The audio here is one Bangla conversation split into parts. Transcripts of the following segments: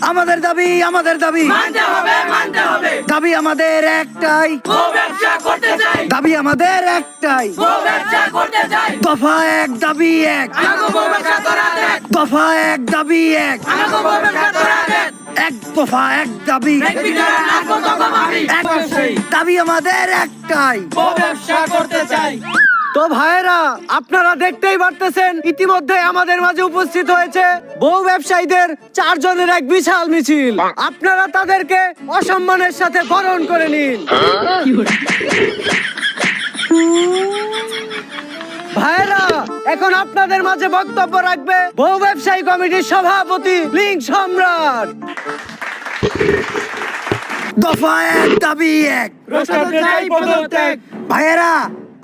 আমাদের দাবি আমাদের দাবি। মানতে হবে মানতে হবে। দাবি আমাদের একটাই। ও ব্যবসা করতে চাই। দাবি আমাদের একটাই। ব্যবসা করতে চাই। দফা এক দাবি এক। ব্যবসা করা দেখ দফা এক দাবি এক। ব্যবসা করা এক দফা এক দাবি। এক দাবি আমাদের একটাই। ব্যবসা করতে চাই। তো ভাইয়েরা আপনারা দেখতেই পারতেছেন ইতিমধ্যে আমাদের মাঝে উপস্থিত হয়েছে বহু ব্যবসায়ীদের চারজনের এক বিশাল মিছিল। আপনারা তাদেরকে অসম্মানের সাথে বরণ করে নিন। ভাইয়েরা এখন আপনাদের মাঝে বক্তব্য রাখবে বহু ব্যবসায়ী কমিটির সভাপতি লিঙ্ক সম্রাট। দফা এক দাবি এক। ভাইয়েরা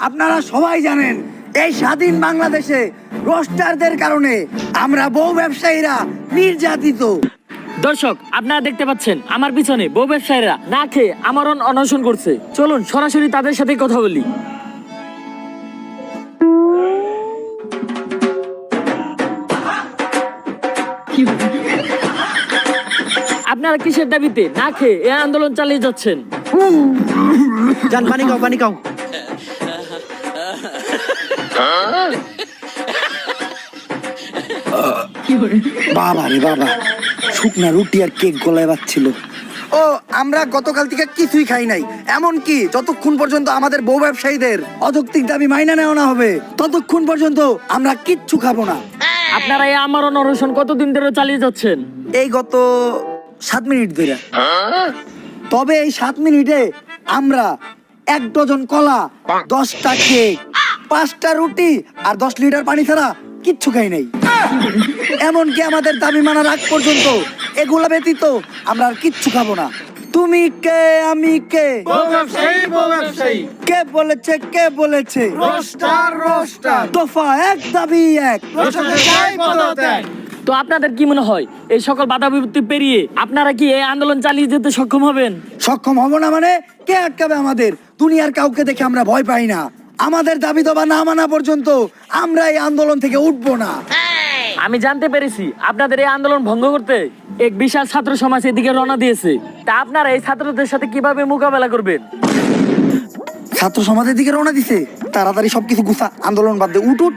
আপনারা সবাই জানেন এই স্বাধীন বাংলাদেশে রোস্টারদের কারণে আমরা বউ ব্যবসায়ীরা নির্যাতিত। দর্শক আপনারা দেখতে পাচ্ছেন আমার পিছনে বউ ব্যবসায়ীরা না খেয়ে আমার অনশন করছে। চলুন সরাসরি তাদের সাথে কথা বলি। আপনারা কিসের দাবিতে না খেয়ে এই আন্দোলন চালিয়ে যাচ্ছেন? জান পানি খাও পানি খাও। বাবা রে বাবা শুকনা রুটি আর কেক গলায় বাচ্ছিল ও আমরা গতকাল থেকে কিছুই খাই নাই। এমন কি যতক্ষণ পর্যন্ত আমাদের বউ ব্যবসায়ীদের অযৌক্তিক দাবি মাইনা নেওয়া না হবে ততক্ষণ পর্যন্ত আমরা কিচ্ছু খাব না। আপনারা এই আমার অনশন কতদিন ধরে চালিয়ে যাচ্ছেন? এই গত সাত মিনিট ধরে। তবে এই সাত মিনিটে আমরা এক ডজন কলা দশটা কেক পাঁচটা রুটি আর দশ লিটার পানি ছাড়া কিচ্ছু খাই নাই। এমনকি আমাদের দাবি মানার আগ পর্যন্ত এগুলা ব্যতীত আমরা আর কিচ্ছু খাব না। তুমি কে আমি কে? কে বলেছে কে বলেছে? দফা এক দাবি এক। তো আপনাদের কি মনে হয় এই সকল বাধা বিপত্তি পেরিয়ে আপনারা কি এই আন্দোলন চালিয়ে যেতে সক্ষম হবেন? সক্ষম হব না মানে কে আটকাবে আমাদের? দুনিয়ার কাউকে দেখে আমরা ভয় পাই না। আমাদের দাবি দাবা না মানা পর্যন্ত আমরা এই আন্দোলন থেকে উঠবো না। আমি জানতে পেরেছি আপনাদের এই আন্দোলন ভঙ্গ করতে এক বিশাল ছাত্র সমাজ এদিকে রওনা দিয়েছে। তা আপনারা এই ছাত্রদের সাথে কীভাবে মোকাবেলা করবেন? ছাত্র সমাজের দিকে রওনা দিছে। তাড়াতাড়ি সবকিছু গুছা আন্দোলন বাদ দিয়ে উঠ উঠ।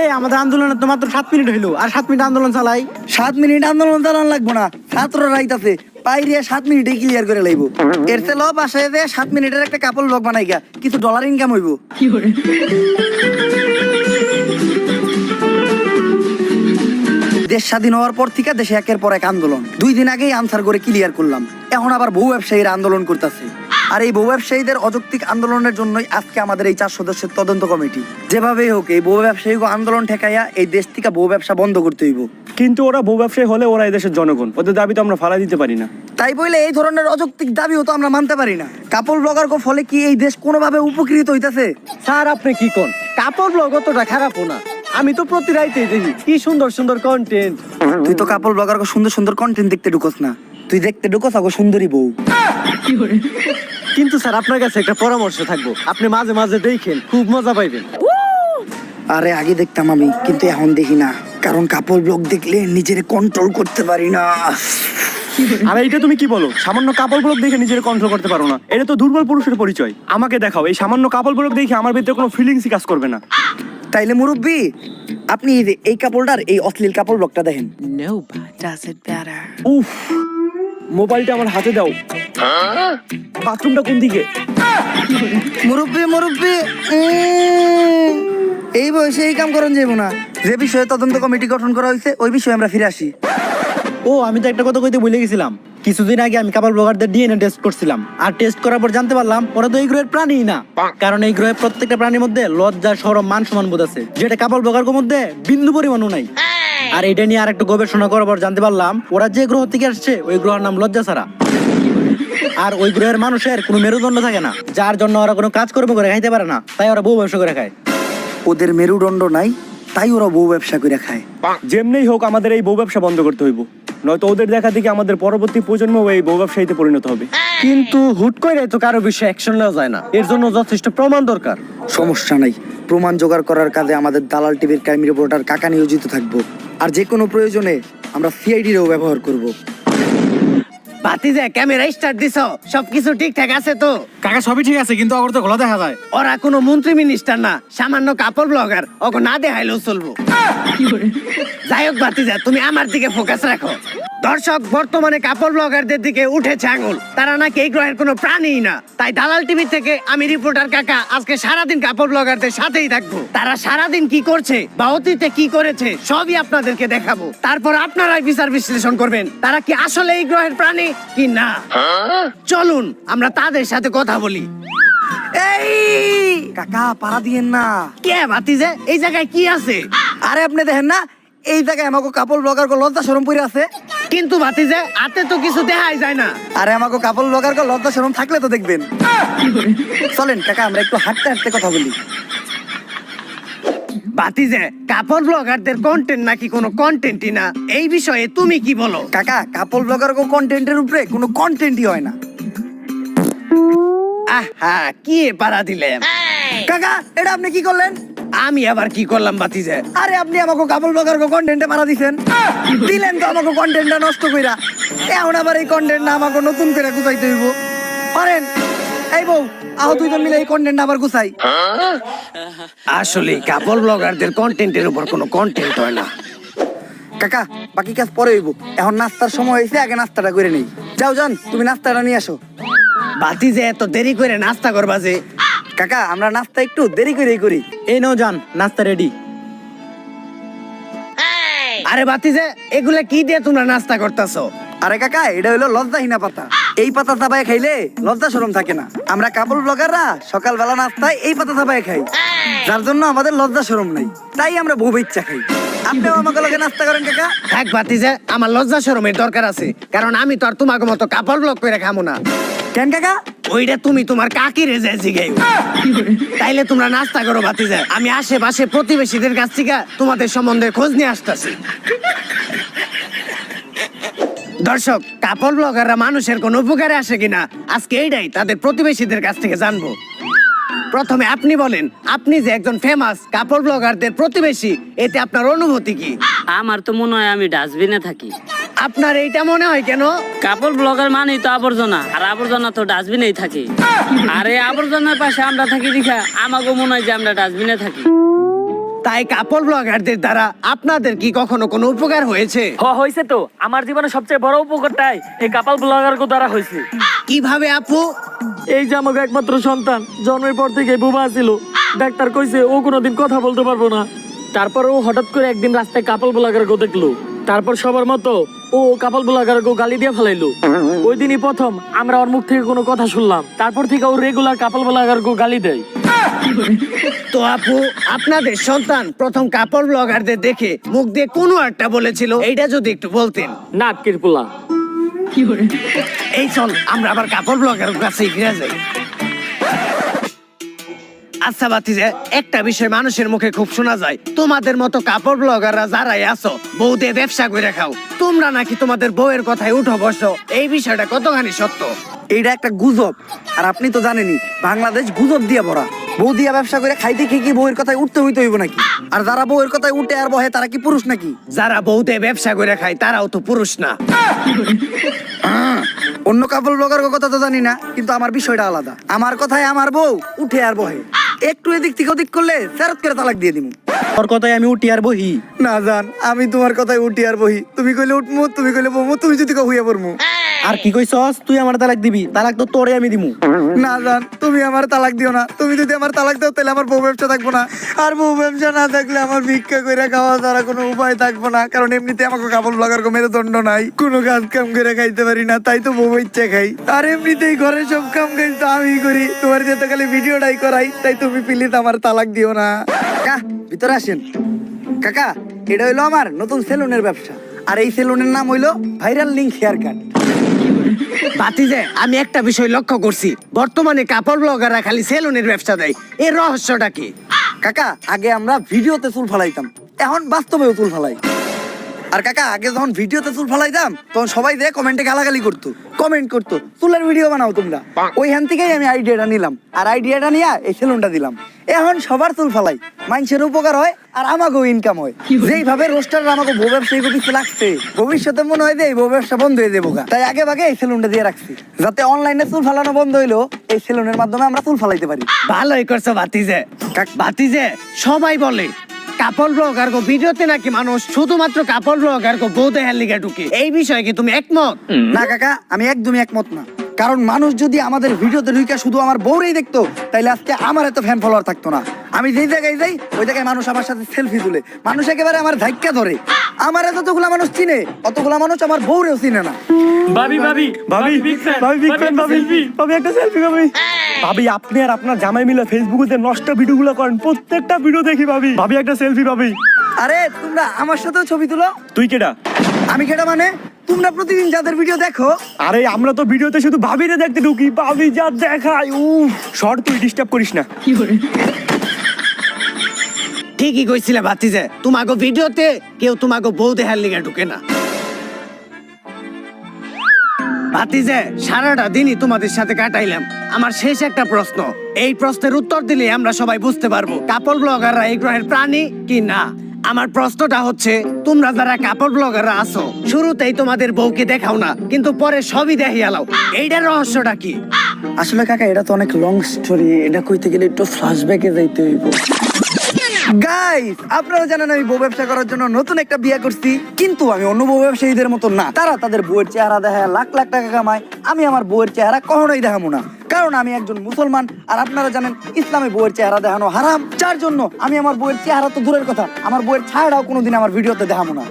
এই আমাদের আন্দোলনে তো মাত্র সাত মিনিট হইল আর সাত মিনিট আন্দোলন চালাই। সাত মিনিট আন্দোলন চালান লাগবো না ছাত্র রাইতাছে বাইরে সাত মিনিটে ক্লিয়ার করে লাইব। এর চেয়ে লব আসে যে সাত মিনিটের একটা কাপল ব্লগ বানাই গা কিছু ডলার ইনকাম হইব। দেশ স্বাধীন হওয়ার পর থেকে দেশে একের পর এক আন্দোলন। দুই দিন আগেই আনসার করে ক্লিয়ার করলাম। এখন আবার বহু ব্যবসায়ীরা আন্দোলন করতেছে। আর এই বহু ব্যবসায়ীদের অযৌক্তিক আন্দোলনের জন্যই আজকে আমাদের এই চার সদস্যের তদন্ত কমিটি। যেভাবেই হোক এই বহু ব্যবসায়ীকে আন্দোলন ঠেকাইয়া এই দেশ থেকে বহু ব্যবসা বন্ধ করতে হইব। কিন্তু ওরা বউ ব্যবসায়ী হলে ওরা এদেশের জনগণ। ওদের দাবি তো আমরা ফালা দিতে পারি না। তাই বলে এই ধরনের অযৌক্তিক দাবিও তো আমরা মানতে পারি না। কাপড় ব্লগার ফলে কি এই দেশ কোনোভাবে উপকৃত হইতাছে? স্যার আপনি কি কোন? কাপড় ব্লগ অতটা খারাপও না। আমি তো প্রতি রাইতে দেখি কি সুন্দর সুন্দর কন্টেন্ট তুই তো কাপড় ব্লগার সুন্দর সুন্দর কন্টেন্ট দেখতে ঢুকোস না। তুই দেখতে ঢুকোস আগো সুন্দরী বউ। কিন্তু স্যার আপনার কাছে একটা পরামর্শ থাকব। আপনি মাঝে মাঝে দেখেন খুব মজা পাইবেন। আরে আগে দেখতাম আমি কিন্তু এখন দেখি না। কারণ কাপড় ব্লগ দেখলে নিজের কন্ট্রোল করতে পারি না। আর এইটা তুমি কি বলো? সামান্য কাপড় ব্লক দেখে নিজের কন্ট্রোল করতে পারো না। এটা তো দুর্বল পুরুষের পরিচয়। আমাকে দেখাও এই সামান্য কাপড় ব্লক দেখে আমার ভিতরে কোনো ফিলিংসই কাজ করবে না। তাইলে মুরব্বি আপনি এই যে এই কাপড়টার এই অশ্লীল কাপড় ব্লগটা দেখেন. উফ। মোবাইলটা আমার হাতে দাও। বাথরুমটা কোন দিকে? মুরব্বি মুরব্বি এই বয়সে এই কাম করেন যাইব না। যে বিষয়ে তদন্ত কমিটি গঠন করা হয়েছে ওই বিষয়ে আমরা ফিরে আসি। ও আমি তো একটা কথা কইতে ভুলে গেছিলাম। কিছুদিন আগে আমি কাপড় ব্লগারদের ডিএনএ টেস্ট করছিলাম। আর টেস্ট করার পর জানতে পারলাম ওরা তো এই গ্রহের প্রাণী না। কারণ এই গ্রহের প্রত্যেকটা প্রাণীর মধ্যে লজ্জা সরম মান সমান বোধ আছে। যেটা কাপড় ব্লগার মধ্যে বিন্দু পরিমাণও নাই। আর এটা নিয়ে আর একটু গবেষণা করার পর জানতে পারলাম ওরা যে গ্রহ থেকে আসছে ওই গ্রহের নাম লজ্জা ছাড়া আর ওই গ্রহের মানুষের কোনো মেরুদণ্ড থাকে না যার জন্য ওরা কোনো কাজকর্ম করে খাইতে পারে না তাই ওরা বউ ব্যবসা করে খায়। ওদের মেরুদণ্ড নাই তাই ওরা বউ ব্যবসা করে খায়। যেমনি হোক আমাদের এই বউ ব্যবসা বন্ধ করতে হইব। নয়তো ওদের দেখা দেখি আমাদের পরবর্তী প্রজন্ম এই বউ ব্যবসায়ীতে পরিণত হবে। কিন্তু হুট করে তো কারও বিষয়ে অ্যাকশন নেওয়া যায় না। এর জন্য যথেষ্ট প্রমাণ দরকার। সমস্যা নাই। প্রমাণ জোগাড় করার কাজে আমাদের দালাল টিভির ক্রাইম রিপোর্টার কাকা নিয়োজিত থাকব। আর যে কোনো প্রয়োজনে আমরা সিআইডিরও ব্যবহার করব। বাতিজা ক্যামেরা স্টার্ট দিছো? সবকিছু ঠিকঠাক আছে তো? কাকা সবই ঠিক আছে কিন্তু অগর তো গলা দেখা যায়। ওরা কোনো মন্ত্রী মিনিস্টার না সামান্য কাপড় ব্লগার ওকে না দেখাইলেও চলবো। যাই হোক বাতিজা তুমি আমার দিকে ফোকাস রাখো। দর্শক বর্তমানে কাপড় ব্লগারদের দিকে উঠেছে আঙুল। তারা নাকি এই গ্রহের কোনো প্রাণী না। তাই দালাল টিভি থেকে আমি রিপোর্টার কাকা আজকে সারাদিন কাপড় ব্লগারদের সাথেই থাকব। তারা সারাদিন কি করছে বা অতীতে কি করেছে সবই আপনাদেরকে দেখাবো। তারপর আপনারাই বিচার বিশ্লেষণ করবেন তারা কি আসলে এই গ্রহের প্রাণী কি না? চলুন আমরা তাদের সাথে কথা বলি। এই! কাকা পাড়া দিয়েন না। কে ভাতিজে এই জায়গায় কি আছে? আরে আপনি দেখেন না এই জায়গায় আমাকে কাপড় ব্লগার কো লজ্জা শরম পরে আছে। কিন্তু ভাতিজে হাতে তো কিছু দেখাই যায় না। আরে আমাকে কাপড় ব্লগার কো লজ্জা শরম থাকলে তো দেখবেন। চলেন কাকা আমরা একটু হাঁটতে হাঁটতে কথা বলি। বাতিজে কাপড় ব্লগারদের কন্টেন্ট নাকি কোনো কন্টেন্টই না? এই বিষয়ে তুমি কি বলো? কাকা কাপড় ব্লগার কো কন্টেন্টের উপরে কোনো কন্টেন্টই হয় না। আহা কি পারা দিলেন? কাকা এটা আপনি কি করলেন? আমি আবার কি করলাম, বাতিজে? আরে আপনি আমাকে কাপড় ব্লগার কো কন্টেন্টে মারা দিছেন। দিলেন তো আমাকে কন্টেন্টটা নষ্ট কইরা। এখন আবার এই কন্টেন্ট না আমাকে নতুন করে গুছাইতে হইব। পারেন? এই বউ আহ দুইজন মিলে এই কন্টেন্ট আবার গুছাই। আসলে কাপড় ব্লগারদের কন্টেন্টের উপর কোনো কন্টেন্ট হয় না। কাকা, বাকি কাজ পরে হইব। এখন নাস্তার সময় হয়েছে, আগে নাস্তাটা করে নেই। যাও, যান, তুমি নাস্তাটা নিয়ে আসো। বাতিজে, এত দেরি করে নাস্তা করবা যে কাকা আমরা নাস্তা একটু দেরি করেই করি। এই নাও যান নাস্তা রেডি আরে বাতিজে এগুলা কি দিয়ে তোমরা নাস্তা করতেছো? আরে কাকা এটা হলো লজ্জাহীনা পাতা। এই পাতা চাবায় খাইলে লজ্জা শরম থাকে না। আমরা কাপড় ব্লগাররা সকালবেলা নাস্তায় এই পাতা চাবায় খাই। যার জন্য আমাদের লজ্জা শরম নাই। তাই আমরা বউ ইচ্ছা খাই। আপনিও আমাকে লগে নাস্তা করেন কাকা। থাক বাতিজে আমার লজ্জা শরমের দরকার আছে। কারণ আমি তো আর তোমাকে মতো কাপড় ব্লগ করে খামো না। কেন কাকা? ওইটা তুমি তোমার কাকি রেজে জিগাই তাইলে তোমরা নাস্তা করো বাতিজা আমি আশেপাশে প্রতিবেশীদের কাছ থেকে তোমাদের সম্বন্ধে খোঁজ নিয়ে আসতেছি। দর্শক কাপড় ব্লগাররা মানুষের কোন উপকারে আসে কিনা আজকে এইটাই তাদের প্রতিবেশীদের কাছ থেকে জানব। প্রথমে আপনি বলেন আপনি যে একজন ফেমাস কাপড় ব্লগারদের প্রতিবেশী এতে আপনার অনুভূতি কি? আমার তো মনে হয় আমি ডাস্টবিনে থাকি। আপনার এইটা মনে হয় কেন? কাপড় ব্লগার মানেই তো আবর্জনা আর আবর্জনা তো ডাস্টবিনেই থাকে। আর এই আবর্জনার পাশে আমরা থাকি দেখা আমাকে মনে হয় যে আমরা ডাস্টবিনে থাকি। তাই কাপড় ব্লগারদের দ্বারা আপনাদের কি কখনো কোনো উপকার হয়েছে? হ হয়েছে তো। আমার জীবনে সবচেয়ে বড় উপকারটাই এই কাপাল ব্লগার দ্বারা হয়েছে। কীভাবে আপু? এই যে আমাকে একমাত্র সন্তান জন্মের পর থেকে বোমা ছিল ডাক্তার কইছে ও কোনোদিন কথা বলতে পারব না। তারপর ও হঠাৎ করে একদিন রাস্তায় কাপল ব্লগার গো দেখল। তারপর সবার মতো ও কাপল ব্লগার গো গালি দিয়ে ফেলাইলো। ওই দিনই প্রথম আমরা ওর মুখ থেকে কোনো কথা শুনলাম। তারপর থেকে ও রেগুলার কাপল ব্লগার গো গালি দেয়। তো আপু আপনাদের সন্তান প্রথম কাপড় ব্লগারদের দেখে মুখ দিয়ে কোনো একটা বলেছিল এইটা যদি একটু বলতেন। না কিরপুলা এই চল আমরা আবার কাপড় ব্লগার কাছে ফিরে যাই। আচ্ছা বাতিজে একটা বিষয় মানুষের মুখে খুব শোনা যায়। তোমাদের মতো কাপড় ব্লগাররা যারাই আছো বউ দিয়ে ব্যবসা করে খাও। তোমরা নাকি তোমাদের বউয়ের কথায় উঠো বসো। এই বিষয়টা কতখানি সত্য? এইটা একটা গুজব। আর আপনি তো জানেনই বাংলাদেশ গুজব দিয়ে ভরা। বউ দিয়া ব্যবসা করে খাইতে খেয়ে কি বউয়ের কথায় উঠতে হইতে হইব নাকি? আর যারা বউয়ের কথায় উঠে আর বহে তারা কি পুরুষ নাকি? যারা বউতে ব্যবসা করে খায় তারাও তো পুরুষ না। অন্য কাপড় ব্লগার কথা তো জানি না কিন্তু আমার বিষয়টা আলাদা। আমার কথায় আমার বউ উঠে আর বহে। একটু এদিক থেকে ওদিক করলে ফেরত করে তালাক দিয়ে দিব তোর কথায় আমি উঠি আর বহি। না জান আমি তোমার কথায় উঠি আর বহি। তুমি কইলে উঠমু তুমি কইলে বমু তুমি যদি কহুয়া পড়মু। আর কি কইছস? তুই আমার তালাক দিবি। তালাক তো তোরে আমি দিমু। না জান তুমি আমার তালাক দিও না। তুমি যদি আমার তালাক দাও তাহলে আমার বউ ব্যবসা থাকব না। আর বউ ব্যবসা না থাকলে আমার ভিক্ষা করে খাওয়া ছাড়া কোনো উপায় থাকব না। কারণ এমনিতে আমাকে কাপড় লাগার কোনো মেরুদণ্ড নাই। কোনো কাজ কাম করে খাইতে পারি না তাই তো বউ ইচ্ছে খাই। আর এমনিতেই ঘরে সব কাম কাজ তো আমি করি। তোমার যেতে খালি ভিডিওটাই করাই তাই তুমি প্লিজ আমার তালাক দিও না। কাকা ভিতরে আসেন। কাকা এটা হইল আমার নতুন সেলুনের ব্যবসা। আর এই সেলুনের নাম হইল ভাইরাল লিঙ্ক হেয়ার কাট। বাতিজে আমি একটা বিষয় লক্ষ্য করছি। বর্তমানে কাপড় ব্লগাররা খালি সেলুনের ব্যবসা দেয়। এর রহস্যটা কি? কাকা আগে আমরা ভিডিওতে চুল ফালাইতাম। এখন বাস্তবেও চুল ফালাই। আর কাকা আগে যখন ভিডিওতে চুল ফালাইতাম তখন সবাই দিয়ে কমেন্টে গালাগালি করতো কমেন্ট করতো চুলের ভিডিও বানাও তোমরা। ওইখান থেকেই আমি আইডিয়াটা নিলাম। আর আইডিয়াটা নিয়ে এই সেলুনটা দিলাম। এখন সবার চুল ফালাই। মানুষের উপকার হয় আর আমাকেও ইনকাম হয়। যেইভাবে রোস্টার আমাকে বউ ব্যবসায়ী কিছু লাগছে ভবিষ্যতে মনে হয় যে এই বউ ব্যবসা বন্ধ হয়ে যাব তাই আগে ভাগে এই সেলুনটা দিয়ে রাখছি। যাতে অনলাইনে চুল ফালানো বন্ধ হইল এই সেলুনের মাধ্যমে আমরা চুল ফালাইতে পারি। ভালোই করছ বাতিজে বাতিজে সবাই বলে কাপড় ব্লগার গো ভিডিওতে নাকি মানুষ শুধুমাত্র কাপড় রোগ আর বউ দেখার লিগে ঢুকে। এই বিষয়ে কি তুমি একমত? না কাকা আমি একদমই একমত না। কারণ মানুষ যদি আমাদের ভিডিওতে ঢুকে শুধু আমার বউরেই দেখতো তাইলে আজকে আমার এত ফ্যান ফলোয়ার থাকতো না। আমি যেই জায়গায় যাই ওই জায়গায় মানুষ আমার সাথে সেলফি তুলে। মানুষ একেবারে আমার ধাক্কা ধরে। আমার এতগুলা মানুষ চিনে অতগুলা মানুষ আমার বউরেও চিনে না। ভাবি ভাবি ভাবি ভাবি বিগ ফ্যান একটা ভাবি। ভাবি একটা সেলফি ভাবি। ভাবি আপনি আর আপনার জামাই মিলে ফেসবুকে নষ্ট ভিডিওগুলো করেন প্রত্যেকটা ভিডিও দেখি ভাবি। ভাবি একটা সেলফি ভাবি। আরে তোমরা আমার সাথেও ছবি তুলো। তুই কেডা? আমি কেটা মানে? তোমরা প্রতিদিন যাদের ভিডিও দেখো আরে আমরা তো ভিডিওতে শুধু ভাবিরে দেখতে ঢুকি ভাবি যা দেখায় উ শর্ট তুই ডিস্টার্ব করিস না। ঠিকই কইছিলে বাতিজে তোমাকে ভিডিওতে কেউ তোমাকে বউ দেখার লিগে ঢুকে না। বাতিজে সারাটা দিনই তোমাদের সাথে কাটাইলাম। আমার শেষ একটা প্রশ্ন, এই প্রশ্নের উত্তর দিলে আমরা সবাই বুঝতে পারব কাপড় ব্লগাররা এই গ্রহের প্রাণী কি না? আমার প্রশ্নটা হচ্ছে, তোমরা যারা কাপড় ব্লগাররা আছো, শুরুতেই তোমাদের বউকে দেখাও না, কিন্তু পরে সবই দেখিয়ালাও এইটার রহস্যটা কি? আসলে কাকা, এটা তো অনেক লং স্টোরি এটা কইতে গেলে একটু ফ্ল্যাশব্যাকে যাইতে হইব। গাইস আপনারা জানেন আমি বউ ব্যবসা করার জন্য নতুন একটা বিয়ে করছি, কিন্তু আমি অন্য বউ ব্যবসায়ীদের মতো না। তারা তাদের বউয়ের চেহারা দেখায়, লাখ লাখ টাকা কামায়। আমি আমার বউয়ের চেহারা কখনোই দেখাবো না। কারণ আমি একজন মুসলমান, আর আপনারা জানেন ইসলামে বউয়ের চেহারা দেখানো হারাম। যার জন্য আমি আমার বউয়ের চেহারা তো দূরের কথা, আমার বউয়ের ছায়াটাও কোনোদিন আমার ভিডিওতে দেখাবো না।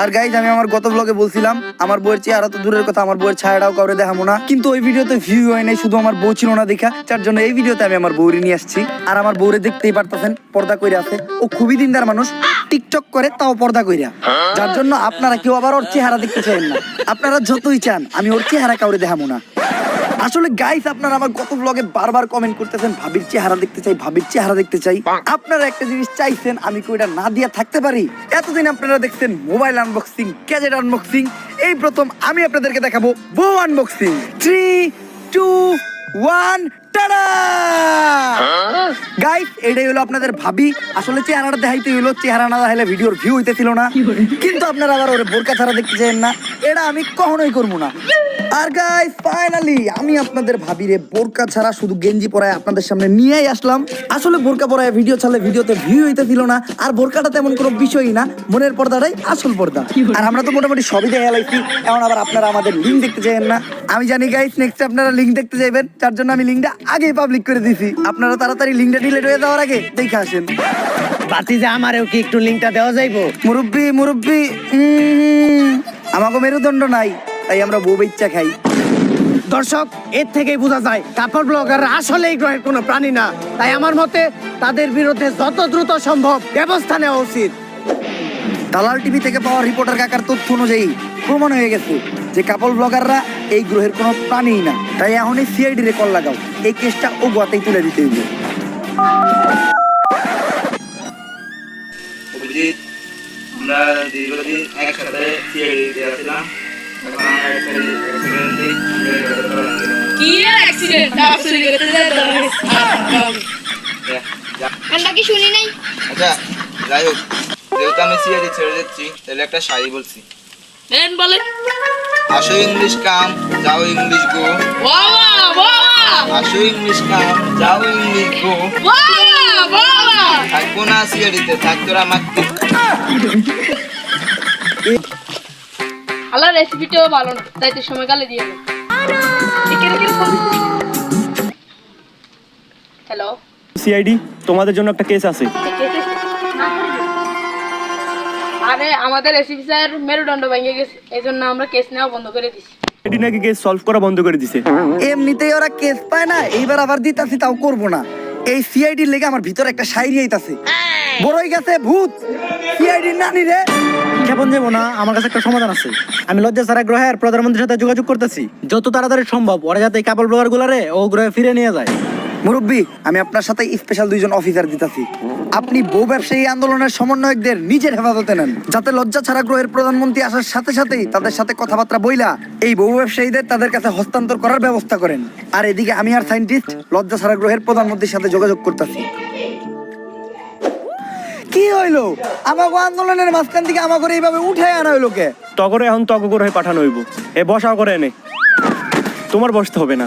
আর গাইজ আমি আমার গত ব্লগে বলছিলাম, আমার বউয়ের চেহারা তো দূরের কথা আমার বউয়ের ছায়াটাও কাউরে দেখাবো না। কিন্তু ওই ভিডিওতে ভিউ হয় নাই, শুধু আমার বউ ছিল না দেখা। যার জন্য এই ভিডিওতে আমি আমার বউরে নিয়ে আসছি। আর আমার বউরে দেখতেই পারতেছেন, পর্দা কইরা আছে। ও খুবই দিনদার মানুষ, টিকটক করে, তাও পর্দা কইরা। যার জন্য আপনারা কেউ আবার ওর চেহারা দেখতে চান না। আপনারা যতই চান, আমি ওর চেহারা কাউরে দেখাবো না। আসলে গাইস আপনারা আমার গত ব্লগে বারবার কমেন্ট করতেছেন ভাবির চেহারা দেখতে চাই ভাবির চেহারা দেখতে চাই। আপনারা একটা জিনিস চাইছেন আমি কি ওইটা না দিয়া থাকতে পারি? এতদিন আপনারা দেখছেন মোবাইল আনবক্সিং গ্যাজেট আনবক্সিং এই প্রথম আমি আপনাদেরকে দেখাবো বউ unboxing three two one tada guys এটাই হলো আপনাদের ভাবি। আসলে চেহারাটা দেখাইতে হইল চেহারা না দেখাইলে ভিডিওর ভিউ হইতেছিল না। কিন্তু আপনারা আবার ওরে বোরকা ছাড়া দেখতে চান না। এটা আমি কখনোই করব না। আর গাইস ফাইনালি আমি আপনাদের ভাবিরে বোরকা ছাড়া শুধু গেঞ্জি পরায় আপনাদের সামনে নিয়েই আসলাম। আসলে বোরকা পরায় ভিডিও ছাড়লে ভিডিওতে ভিউ হইতেছিল না। আর বোরকাটা তেমন কোনো বিষয়ই না। মনের পর্দাটাই আসল পর্দা। আর আমরা তো মোটামুটি সবই দেখে লাইছি এখন আবার আপনারা আমাদের লিঙ্ক দেখতে চাইেন না। আমি জানি গাইস নেক্সট আপনারা লিঙ্ক দেখতে যাইবেন তার জন্য আমি লিঙ্কটা আগেই পাবলিক করে দিছি। আপনারা তাড়াতাড়ি লিঙ্কটা ডিলিট হয়ে যাওয়ার আগে দেখে আসেন। বাতিজে আমারেও কি একটু লিঙ্কটা দেওয়া যাইবো? মুরব্বি মুরব্বি আমাকে মেরুদণ্ড নাই তাই আমরা বউ ইচ্ছা খাই। দর্শক এর থেকেই বোঝা যায় কাপড় ব্লগাররা আসলে এই গ্রহের কোনো প্রাণী না। তাই আমার মতে তাদের বিরুদ্ধে যত দ্রুত সম্ভব ব্যবস্থা নেওয়া উচিত। দালাল টিভি থেকে পাওয়া রিপোর্টার কাকার তথ্য অনুযায়ী প্রমাণ হয়ে গেছে যে কাপল ব্লগাররা এই গ্রহের কোনো প্রাণীই না। তাই এখনই সিআইডি রে কল লাগাও। এই কেসটা ও গোয়াতেই তুলে দিতে হইবে। অভিজিৎ আমরা দীর্ঘদিন একসাথে সিআইডিতে আমরা কি শুনি নাই? আচ্ছা যাই হোক। যেহেতু আমি সিআইডি ছেড়ে দিচ্ছি তাহলে একটা শাড়ি বলছি। এন বলে আসো ইংলিশ কাম যাও ইংলিশ গো। বাবা বাবা। আসো ইংলিশ কাম যাও ইংলিশ গো। বাবা বাবা। থাকব না সিআইডিতে থাকতো আমাকে আল্লাহ রেসিপিটাও ভালো না তাই তো সময়কালে দিয়ে দেবো হ্যালো সিআইডি তোমাদের জন্য একটা কেস আছে। আরে আমাদের রেসিপি স্যার মেরুদণ্ড ভেঙে গেছে। এই জন্য আমরা কেস নেওয়া বন্ধ করে দিছি। সিআইডি নাকি কেস সলভ করা বন্ধ করে দিছে? এমনিতেই ওরা কেস পায় না এইবার আবার দিতাছি তাও করব না। এই সিআইডির লেগে আমার ভিতরে একটা শায়রি আইতাছে। বড়ই গেছে ভূত। সিআইডির নানি রে। কেমন যাব না আমার কাছে একটা সমাধান আছে। আমি লজ্জা সারা গ্রহের প্রধানমন্ত্রীর সাথে যোগাযোগ করতেছি। যত তাড়াতাড়ি সম্ভব ওরা যাতে এই কাপড় ব্লগার গুলারে ও গ্রহে ফিরে নিয়ে যায়। মুরব্বী, আমি আপনার সাথে স্পেশাল দুইজন অফিসার দিতেছি। আপনি বউ ব্যবসায়ী আন্দোলনের সমন্বয়কদের নিজের হেফাজতে নেন। যাতে লজ্জা ছাড়া গ্রহের প্রধানমন্ত্রী আসার সাথে সাথেই তাদের সাথে কথাবার্তা বইলা এই বউ ব্যবসায়ীদের তাদের কাছে হস্তান্তর করার ব্যবস্থা করেন। আর এদিকে আমি আর সাইন্টিস্ট লজ্জা ছাড়া গ্রহের প্রধানমন্ত্রীর সাথে যোগাযোগ করতেছি। কি হইল? আমাকে আন্দোলনের মাঝখান থেকে আমাকে এইভাবে উঠে আনা হইল তগরে এখন তগ করে পাঠানো হইব। এ বসাও করে এনে। তোমার বসতে হবে না।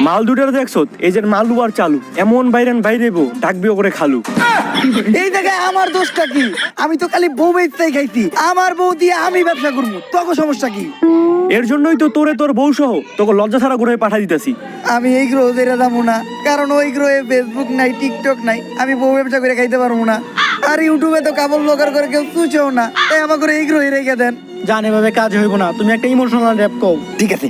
মাল দুটার দেখছ? এই যে মালু আর চালু। এমন বাইরেন বাইরেবো ডাকবিও করে খালু। এই জায়গায় আমার দোষটা কি? আমি তো খালি বউ বেচতেই খাইছি। আমার বউ দিয়ে আমি ব্যবসা করব। তখন সমস্যা কি? এর জন্যই তো তোরে তোর বউ সহ তোকে লজ্জা ছাড়া করে পাঠা দিতেছি। আমি এই গ্রহ ছেড়ে যাব না। কারণ ওই গ্রহে ফেসবুক নাই টিকটক নাই। আমি বউ ব্যবসা করে খাইতে পারব না। আর ইউটিউবে তো কাপড় লোকার করে কেউ চুচেও না। তাই আমাকে এই গ্রহে রেখে দেন। জান এভাবে কাজ হইব না। তুমি একটা ইমোশনাল র্যাপ কও। ঠিক আছে।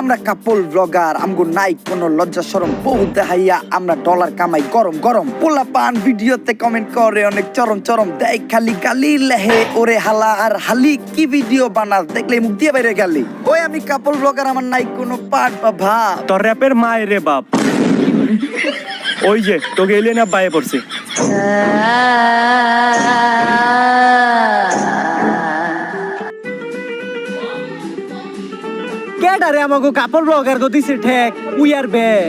আমরা কাপল ব্লগার আমগো নাই কোন লজ্জা শরম। বহু দেখাইয়া আমরা ডলার কামাই গরম গরম। পোলা পান ভিডিওতে কমেন্ট করে অনেক চরম চরম। দেয় খালি গালি লেহে ওরে হালা আর হালি কি ভিডিও বানাস? দেখলে মুখ দিয়ে বাইরে গালি। ওই আমি কাপল ব্লগার আমার নাই কোনো পাট বা ভাব তোর র্যাপের মায়ের রে বাপ। ওই যে তোকে এলিয়েন না বাইরে পড়ছে। কেডারে আমাকে কাপড় ব্লগার গতিছে ঠেক উই আর ব্যাক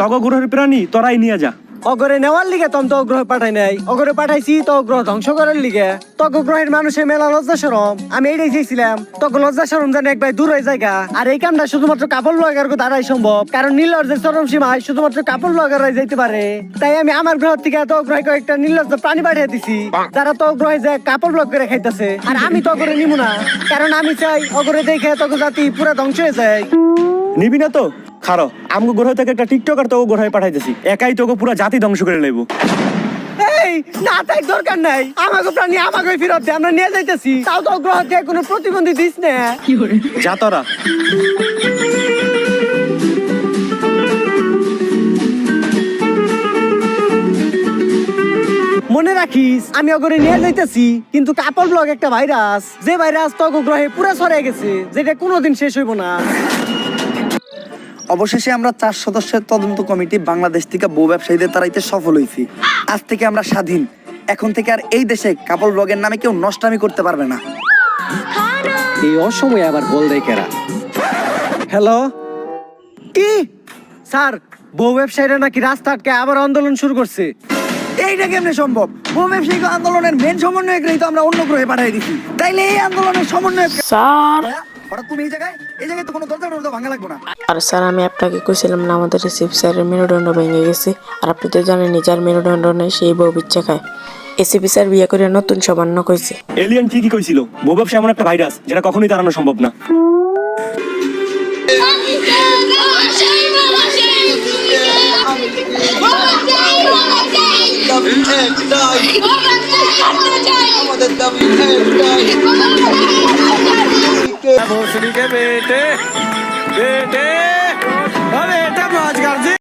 তগ গ্রহের প্রাণী তোরাই নিয়ে যা। অগরে নেওয়ার লিগে তম তো অগ্রহ পাঠাই নাই। অগরে পাঠাইছি, তো অগ্রহ ধ্বংস করার লিগে। তক গ্রহের মানুষের মেলা লজ্জা সরম। আমি এইটাই চেয়েছিলাম তক লজ্জা সরম জানে একবার দূর হয়ে জায়গা আর এই কামটা শুধুমাত্র কাপড় ব্লগার দ্বারাই সম্ভব, কারণ নীলর্জের চরম সীমায় শুধুমাত্র কাপড় ব্লগাররাই যাইতে পারে। তাই আমি আমার গ্রহ থেকে তো গ্রহে কয়েকটা নীলর্জ প্রাণী পাঠিয়ে দিছি, যারা তো গ্রহে যে কাপড় ব্লগ করে খাইতেছে। আর আমি তো অগরে নিবো না, কারণ আমি চাই অগরে দেখে তক জাতি পুরা ধ্বংস হয়ে যায়। নিবি না তো? খারো আমগো গ্রহ থেকে একটা টিকটক আর তোকে গ্রহে পাঠাইতেছি। একাই তোকে পুরো জাতি ধ্বংস করে নেব এই না তাই দরকার নাই। আমাকে প্রাণী আমাকে ফেরত দে আমরা নিয়ে যাইতেছি। তাও তো গ্রহ থেকে কোনো প্রতিবন্ধী দিস না। যা তোরা। মনে রাখিস আমি অগরে নিয়ে যাইতেছি কিন্তু কাপড় ব্লগ একটা ভাইরাস। যে ভাইরাস তো গ্রহে পুরো সরে গেছে যেটা কোনোদিন শেষ হইব না। অবশেষে আমরা চার সদস্যের তদন্ত কমিটি বাংলাদেশ থেকে বউ ব্যবসায়ীদের তারাইতে সফল হয়েছি আজ থেকে আমরা স্বাধীন। এখন থেকে আর এই দেশে কাপড় ব্লগের নামে কেউ নষ্টামি করতে পারবে না। এই অসময়ে আবার বল দেয় কেরা? হ্যালো? কি? স্যার বউ ব্যবসায়ীরা নাকি রাস্তা আটকে আবার আন্দোলন শুরু করছে। এইটা কেমনে সম্ভব? বউ ব্যবসায়িক আন্দোলনের মেন সমন্বয়করাই তো আমরা অন্য গ্রহে পাঠিয়ে দিছি। তাইলে এই আন্দোলনের সমন্বয়ক স্যার হঠাৎ তুমি এই জায়গায়? এই জায়গায় তো কোনো দরজা টরজা ভাঙা লাগবে না। আর স্যার আমি আপনাকে কইছিলাম না আমাদের রিসিভ স্যারের মেরুদণ্ড ভেঙে গেছে। আর আপনি তো জানেন যার মেরুদণ্ড নেই সেই বউ বিচ্ছা খায়। এসিপি স্যার বিয়ে করে নতুন সামান্য কইছে এলিয়েন ঠিকই কইছিল বউ ব্যবসা এমন একটা ভাইরাস যেটা কখনোই তাড়ানো সম্ভব না। আমাদের দাবি के भोसड़ी के बेटे बेटे।